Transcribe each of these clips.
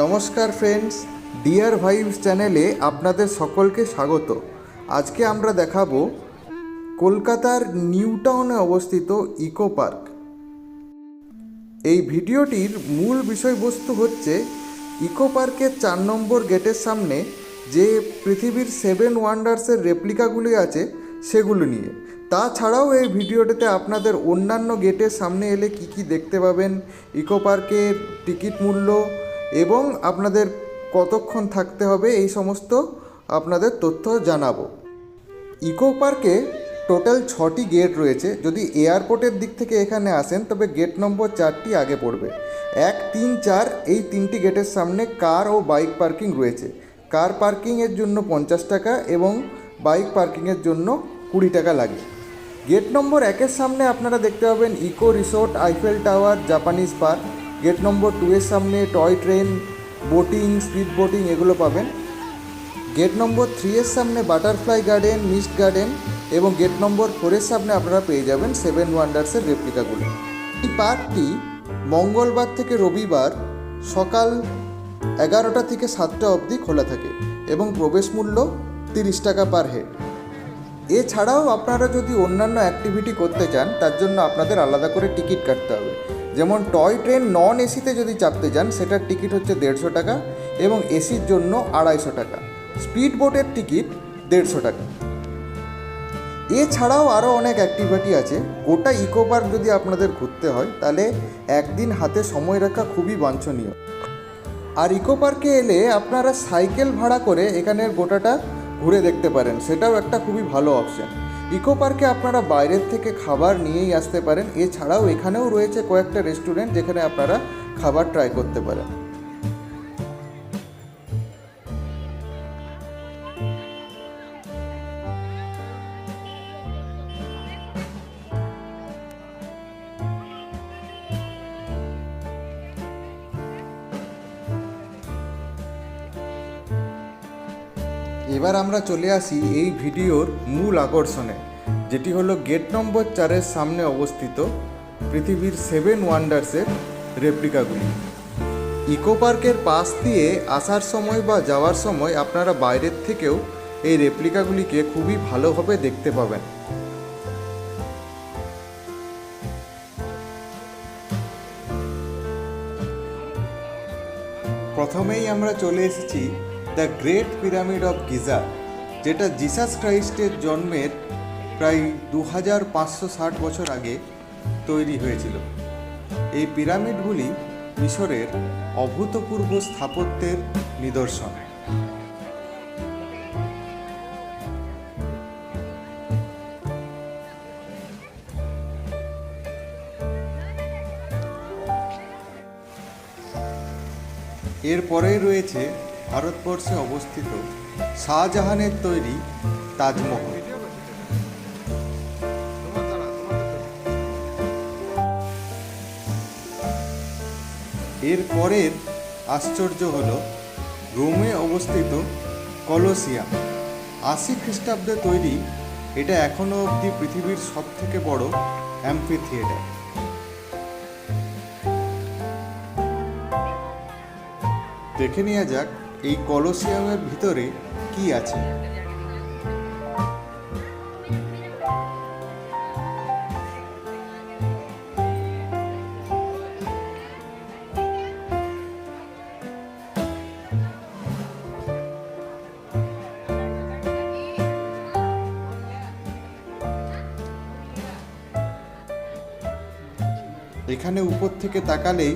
নমস্কার friends deer vibes চ্যানেলে আপনাদের সকলকে স্বাগত। আজকে আমরা দেখাবো কলকাতার নিউ টাউনে অবস্থিত ইকো পার্ক। এই ভিডিওটির মূল বিষয়বস্তু হচ্ছে, ইকো পার্কের চার নম্বর গেটের সামনে যে পৃথিবীর সেভেন ওয়ান্ডার্সের রেপ্লিকাগুলি আছে, সেগুলো নিয়ে। তাছাড়াও এই ভিডিওটিতে আপনাদের অন্যান্য গেটের সামনে এলে কি কি দেখতে পাবেন, ইকো পার্কের টিকিট মূল্য এবং আপনাদের কতক্ষণ থাকতে হবে এই সমস্ত আপনাদের তথ্য জানাব। ইকো পার্কে টোটাল ছটি গেট রয়েছে। যদি এয়ারপোর্টের দিক থেকে এখানে আসেন, তবে গেট নম্বর চারটি আগে পড়বে। এক, তিন, চার, এই তিনটি গেটের সামনে কার ও বাইক পার্কিং রয়েছে। কার পার্কিংয়ের জন্য পঞ্চাশ টাকা এবং বাইক পার্কিংয়ের জন্য কুড়ি টাকা লাগে। গেট নম্বর একের সামনে আপনারা দেখতে পাবেন eco resort, Eiffel tower, Japanese park. Gate number two এর সামনে toy train, boating, speed boating এগুলো পাবেন। গেট নম্বর থ্রি এর সামনে বাটারফ্লাই গার্ডেন, মিস্ট গার্ডেন এবং গেট নম্বর ফোরের সামনে আপনারা পেয়ে যাবেন সেভেন ওয়ান্ডার্সের রেপ্লিকাগুলো। এই পার্কটি মঙ্গলবার থেকে রবিবার সকাল এগারোটা থেকে সাতটা অবধি খোলা থাকে এবং প্রবেশ মূল্য তিরিশ টাকা পার হেড। এছাড়াও আপনারা যদি অন্যান্য অ্যাক্টিভিটি করতে চান, তার জন্য আপনাদের আলাদা করে টিকিট কাটতে হবে। যেমন টয় ট্রেন নন এসিতে যদি চাপতে যান, সেটার টিকিট হচ্ছে দেড়শো টাকা এবং এসির জন্য আড়াইশো টাকা। স্পিড বোটের টিকিট দেড়শো টাকা। এছাড়াও আরও অনেক অ্যাক্টিভিটি আছে। গোটা ইকো পার্ক যদি আপনাদের ঘুরতে হয়, তাহলে একদিন হাতে সময় রাখা খুবই বাঞ্ছনীয়। আর ইকো পার্কে এলে আপনারা সাইকেল ভাড়া করে এখানের গোটাটা ঘুরে দেখতে পারেন, সেটাও একটা খুবই ভালো অপশন ইকো পার্কে আপনারা বাইরের থেকে খাবার নিয়েই আসতে পারেন, এছাড়াও এখানেও রয়েছে কয়েকটা রেস্টুরেন্ট যেখানে আপনারা খাবার ট্রাই করতে পারেন। এবার আমরা চলে আসি এই ভিডিওর মূল আকর্ষণে, যেটি হলো গেট নম্বর চারের সামনে অবস্থিত পৃথিবীর সেভেন ওয়ান্ডার্সের রেপ্লিকাগুলি। ইকো পার্কের পাশ দিয়ে আসার সময় বা যাওয়ার সময় আপনারা বাইরের থেকেও এই রেপ্লিকাগুলিকে খুবই ভালোভাবে দেখতে পাবেন। প্রথমেই আমরা চলে এসেছি the great pyramid of Giza, যেটা জিসাস ক্রাইস্টের জন্মের প্রায় দু হাজার পাঁচশো ষাট বছর আগে তৈরি হয়েছিল। এই পিরামিডগুলি মিশরের অভূতপূর্ব স্থাপত্যের নিদর্শন। এরপরেই রয়েছে ভারতবর্ষে অবস্থিত শাহজাহানের তৈরি তাজমহল। এর পরের আশ্চর্য হল, রোমে অবস্থিত কলোসিয়াম। আশি খ্রিস্টাব্দে তৈরি, এটা এখনও অবধি পৃথিবীর সব থেকে বড় অ্যাম্পি থিয়েটার দেখে নেওয়া যাক এই কলোসিয়ামের ভিতরে কি আছে? এখানে উপর থেকে তাকালেই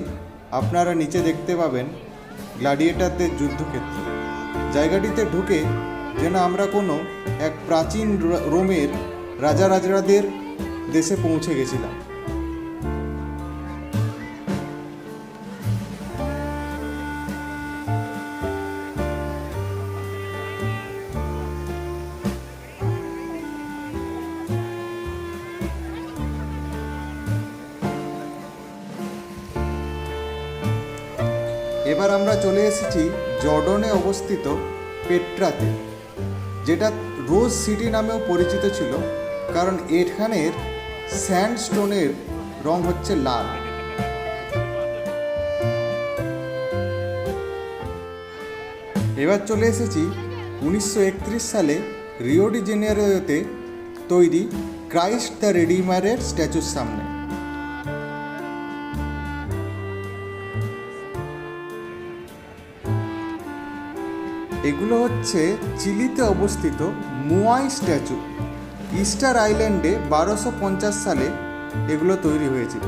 আপনারা নিচে দেখতে পাবেন গ্লাডিয়েটারদের যুদ্ধক্ষেত্র। জায়গাটিতে ঢুকে যেন আমরা কোনো এক প্রাচীন রোমের রাজা রাজারাদের দেশে পৌঁছে গেছিলাম। এবার আমরা চলে এসেছি জর্ডনে অবস্থিত পেট্রাতে, যেটা রোজ সিটি নামেও পরিচিত ছিল, কারণ এখানের স্যান্ডস্টোনের রং হচ্ছে লাল। এবার চলে এসেছি উনিশশো একত্রিশ সালে রিওডি জেনেরিওতে তৈরি ক্রাইস্ট দ্য রেডিমারের স্ট্যাচুর সামনে। এগুলো হচ্ছে চিলিতে অবস্থিত মুয়াই স্ট্যাচু। ইস্টার আইল্যান্ডে বারোশো পঞ্চাশ সালে এগুলো তৈরি হয়েছিল।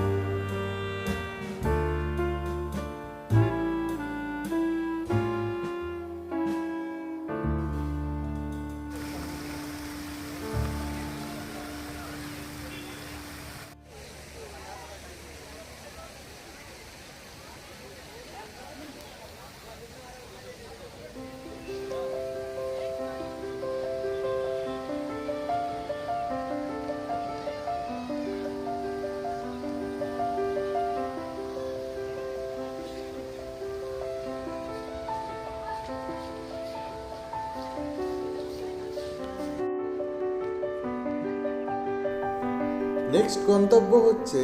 নেক্সট গন্তব্য হচ্ছে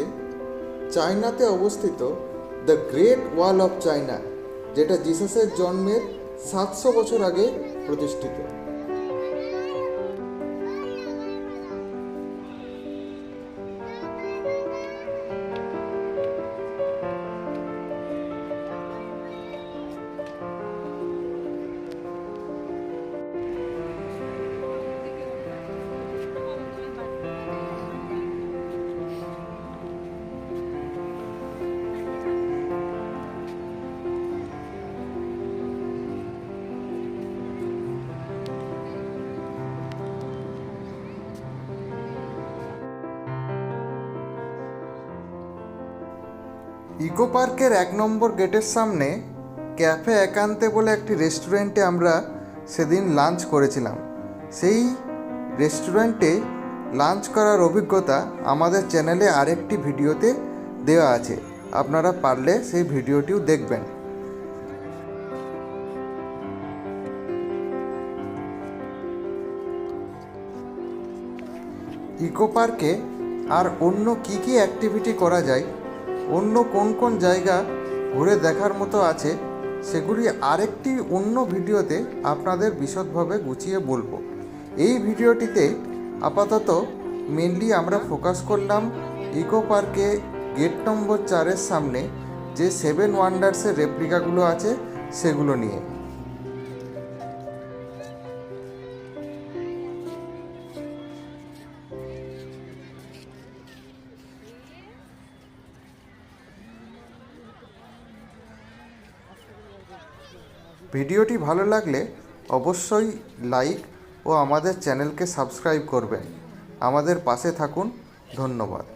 চায়নাতে অবস্থিত the great wall of China, যেটা জিসাসের জন্মের সাতশো বছর আগে প্রতিষ্ঠিত। ইকো পার্কের এক নম্বর গেটের সামনে ক্যাফে একান্তে বলে একটি রেস্টুরেন্টে আমরা সেদিন লাঞ্চ করেছিলাম। সেই রেস্টুরেন্টে লাঞ্চ করার অভিজ্ঞতা আমাদের চ্যানেলে আরেকটি ভিডিওতে দেওয়া আছে। আপনারা পারলে সেই ভিডিওটিও দেখবেন। ইকো পার্কে আর অন্য কি কি অ্যাক্টিভিটি করা যায় অন্য কোন কোন জায়গা ঘুরে দেখার মতো আছে, সেগুলি আরেকটি অন্য ভিডিওতে আপনাদের বিশদভাবে গুছিয়ে বলব। এই ভিডিওটিতে আপাতত মেনলি আমরা ফোকাস করলাম ইকো পার্কে গেট নম্বর চারের সামনে যে সেভেন ওয়ান্ডার্সের রেপ্লিকাগুলো আছে, সেগুলো নিয়ে। ভিডিওটি ভালো লাগলে অবশ্যই লাইক ও আমাদের চ্যানেলকে সাবস্ক্রাইব করবেন। আমাদের পাশে থাকুন। ধন্যবাদ।